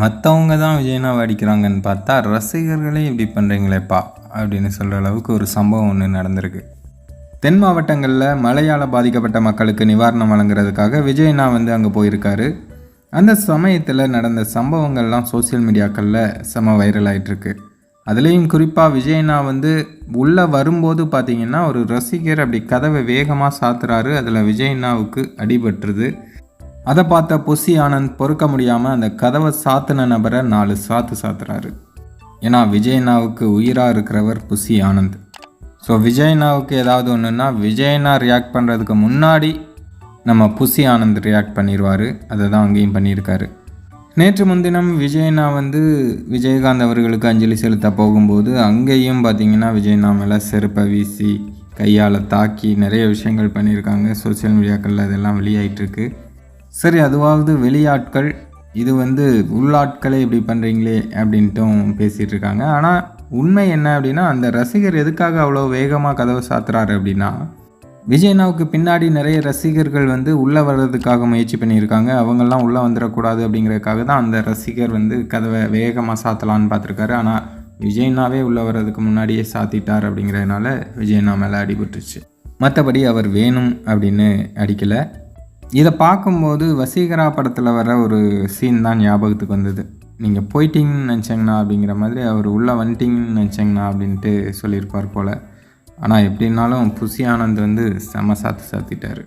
மற்றவங்க தான் விஜயனாவை அடிக்கிறாங்கன்னு பார்த்தா ரசிகர்களே இப்படி பண்ணுறீங்களேப்பா அப்படின்னு சொல்கிற அளவுக்கு ஒரு சம்பவம் ஒன்று நடந்திருக்கு. தென் மாவட்டங்களில் மழையால் பாதிக்கப்பட்ட மக்களுக்கு நிவாரணம் வழங்குறதுக்காக விஜயனா வந்து அங்கே போயிருக்காரு. அந்த சமயத்தில் நடந்த சம்பவங்கள்லாம் சோஷியல் மீடியாக்களில் செம வைரல் ஆகிட்டுருக்கு அதுலேயும் குறிப்பாக விஜயனா வந்து உள்ளே வரும்போது பார்த்தீங்கன்னா ஒரு ரசிகர் அப்படி கதவை வேகமாக சாத்துறாரு. அதில் விஜயனாவுக்கு அடிபட்டுருது. அதை பார்த்த புசி ஆனந்த் பொறுக்க முடியாமல் அந்த கதவை சாத்தின நபரை நாலு சாத்து சாத்துறாரு. ஏன்னா விஜயண்ணாவுக்கு உயிராக இருக்கிறவர் புசி ஆனந்த். ஸோ விஜயண்ணாவுக்கு ஏதாவது ஒன்றுன்னா விஜயண்ணா ரியாக்ட் பண்ணுறதுக்கு முன்னாடி நம்ம புசி ஆனந்த் ரியாக்ட் பண்ணிடுவார் அதை தான் அங்கேயும் பண்ணியிருக்காரு. நேற்று முன்தினம் விஜயண்ணா வந்து விஜயகாந்த் அவர்களுக்கு அஞ்சலி செலுத்த போகும்போது அங்கேயும் பார்த்தீங்கன்னா விஜயண்ணா மேலே செருப்பை வீசி கையால் தாக்கி நிறைய விஷயங்கள் பண்ணியிருக்காங்க. சோஷியல் மீடியாக்களில் அதெல்லாம் வெளியாயிட்டிருக்கு சரி அதுவாவது வெளியாட்கள் இது வந்து உள்ளாட்களை இப்படி பண்ணுறீங்களே அப்படின்ட்டும் பேசிகிட்டு இருக்காங்க ஆனால் உண்மை என்ன அப்படின்னா அந்த ரசிகர் எதுக்காக அவ்வளோ வேகமாக கதவை சாத்துறாரு அப்படின்னா விஜயனாவுக்கு பின்னாடி நிறைய ரசிகர்கள் வந்து உள்ளே வர்றதுக்காக முயற்சி பண்ணியிருக்காங்க. அவங்கெல்லாம் உள்ளே வந்துடக்கூடாது அப்படிங்கிறதுக்காக தான் அந்த ரசிகர் வந்து கதவை வேகமாக சாத்தலான்னு பார்த்துருக்காரு. ஆனால் விஜய்னாவே உள்ளே வர்றதுக்கு முன்னாடியே சாத்திட்டார் அப்படிங்கிறதுனால விஜயனா மேலே அடிபட்டுருச்சு. மற்றபடி அவர் வேணும் அப்படின்னு அடிக்கலை. இதை பார்க்கும்போது வசீகரா படத்தில் வர ஒரு சீன் தான் ஞாபகத்துக்கு வந்தது. நீங்கள் போயிட்டீங்கன்னு நினச்சேங்கண்ணா அப்படிங்கிற மாதிரி அவர் உள்ளே வந்துட்டீங்கன்னு நினச்சேங்கண்ணா அப்படின்ட்டு சொல்லியிருப்பார் போல். ஆனால் எப்படின்னாலும் புசி ஆனந்த் வந்து செம சாத்து சாத்திட்டார்.